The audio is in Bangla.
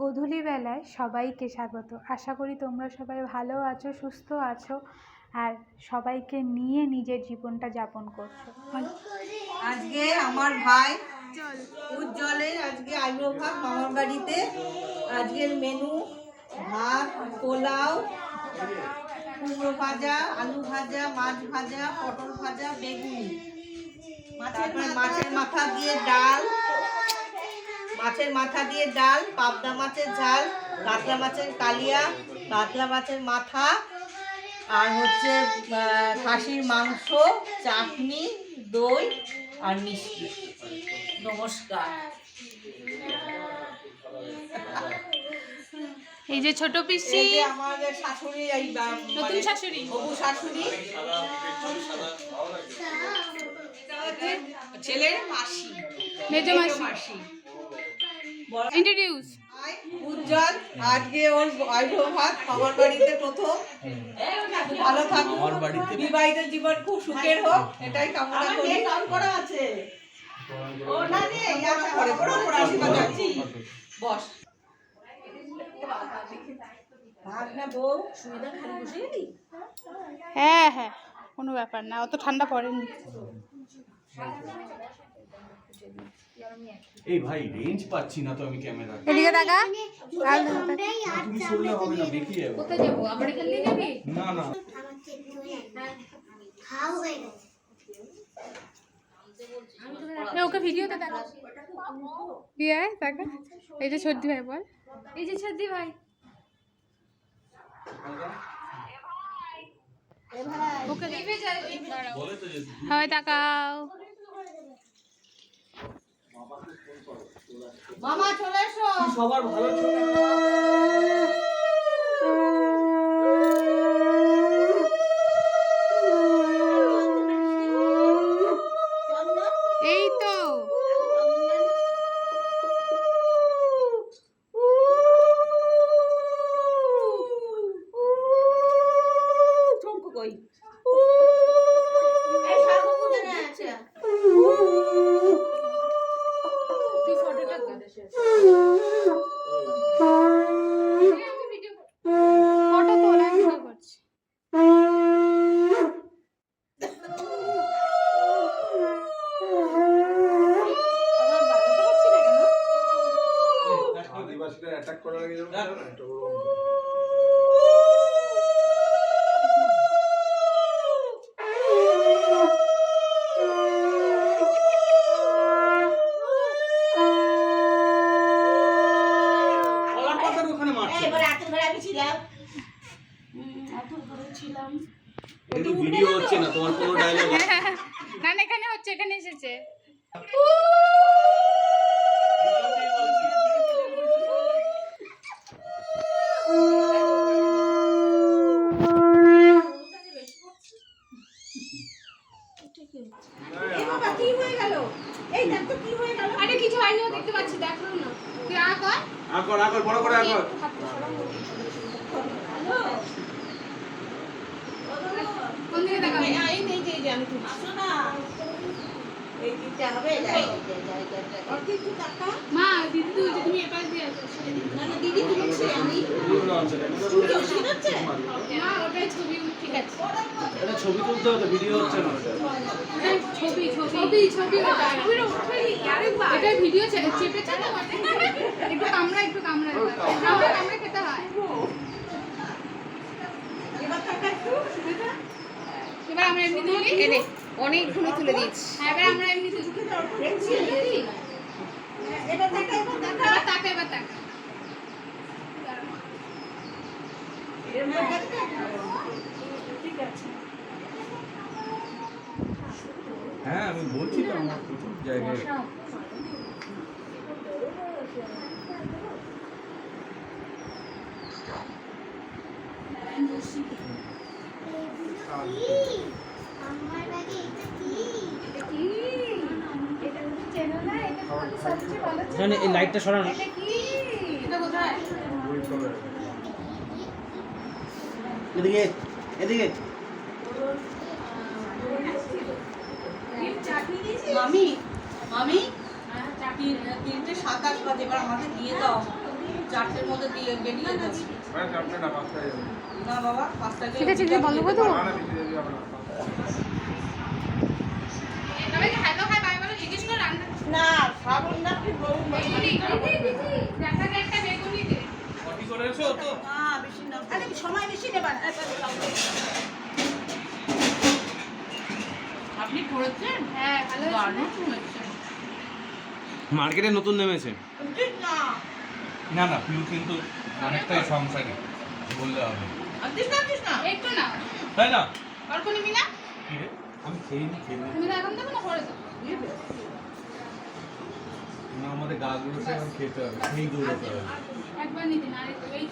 গোধূলি বেলায় সবাইকে স্বাগত। আশা করি তোমরা সবাই ভালো আছো, সুস্থ আছো আর সবাইকে নিয়ে নিজের জীবনটা যাপন করছ। আজকে আমার ভাই উজ্জ্বলের আজকে আবির্ভাব মামার বাড়িতে। আজকের মেনু ভাত, পোলাও, কুমড়ো ভাজা, আলু ভাজা, মাছ ভাজা, পটল ভাজা, বেগুনি। তারপরে মাছের মাথা দিয়ে ডাল। মাছের মাথা দিয়ে ডাল পাবদা মাছের ঝাল কাতলা মাছের কালিয়া কাতলা মাছের মাথা আর হচ্ছে খাসির মাংস চাটনি দই আর মিষ্টি। নমস্কার। এই যে ছোট পিসি আমাদের শাশুড়ি এই নতুন মানে শাশুড়ি। হবু শাশুড়ি। ছেলের মাসি। মেজো মাসি। ইন্ট্রোডিউস উজ্জ্বল। আজকে ওর আবির্ভাব আমার বাড়িতে প্রথম। ভালো থাকুক বিবাহিত জীবন খুব সুখের হোক। এটাই কামনা করি। করা আছে। ও না রে আচ্ছা পরে পরে পরে আশীর্বাদ যাচ্ছি বস। হ্যাঁ হ্যাঁ কোনো ব্যাপার না। অত ঠান্ডা পড়েনি। এই ভাই রেঞ্জ পাচ্ছি না তো আমি ক্যামেরা এদিকে দেখা তুমি সরলে হবে না বেঁকে যাবে। না না। ওকে ভিডিওতে দেখা। কি আয় দেখা এই যে সর্দি ভাই বল। এই যে সর্দি ভাই। ওকে বলে তো যে হয় তাকাও। মামা চলে এসো। সবার ভালো? ভিডিও হচ্ছে না তোমার কোনো ডায়লগ না না এখানে হচ্ছে এখানে এসেছে। এই বাবা কি হয়ে গেল? এই দেখ তো কি হয়ে গেল? আরে কিছু হয়নি দেখতে পাচ্ছি দেখো না তুই আ কর। আকর আকর বড় করে আকর কোন দিকে দেখাবো? এই নেই এই যে আমি তুলছি। আসো না। এই দিকটা হবে যাই যাই যাই আর কি টাকা মা দিদি তুলছে তুমি এপাশ দিয়ে আসো। না না দিদি তুলছে আমি ভিডিও হচ্ছে মা ওটাই ছবি তুলতে হতো ভিডিও হচ্ছে না ওটা। ওটাই ছবি। ছবি ছবি। ছবি এটা ভিডিও চেপেছে তো একটু কামড়া একটু কামড়া কামড়া কামড়া খেতে হয়। এবার আমরা এমনি তুলি। এনে অনেকগুলো তুলে দিচ্ছি হ্যাঁ, এবার আমরা এমনি তুলি। এবার টাকা এবার টাকা এবার তাকা এবার তাকা। ঠিক আছে। হ্যাঁ আমি বলছি তো আমার প্রচুর জায়গায়। মানে এই লাইটটা সরানো। এদিকে এদিকে। মামি মামি তিন- তিনটে সাতাশ বাজে এবার আমাদের দিয়ে দাও। চারটের মধ্যে দিয়ে বেরিয়ে যাচ্ছি না বাবা পাঁচটাকে ঠিক আছে বন্ধ করে দেবো? তবে কি হ্যালো হাই বাই বলে জিজ্ঞেস না শ্রাবণ না কি বউ না বেশি না। সময় বেশি নেবা না আপনি করেছেন? হ্যাঁ ভালো দারুণ হয়েছে মার্কেটে নতুন নেমেছে? না। না পিউ কিন্তু অনেকটাই সংসারী বললে হবে? আর একটু না তাই না? অল্প নিবি না কি রে? আমি খেয়ে নি খেয়ে নি। তুমি এখন দেবো না পরে না আমাদের গাছগুলো সে খেতে হবে দৌড়াতে হবে। একবার নিবি না আর এই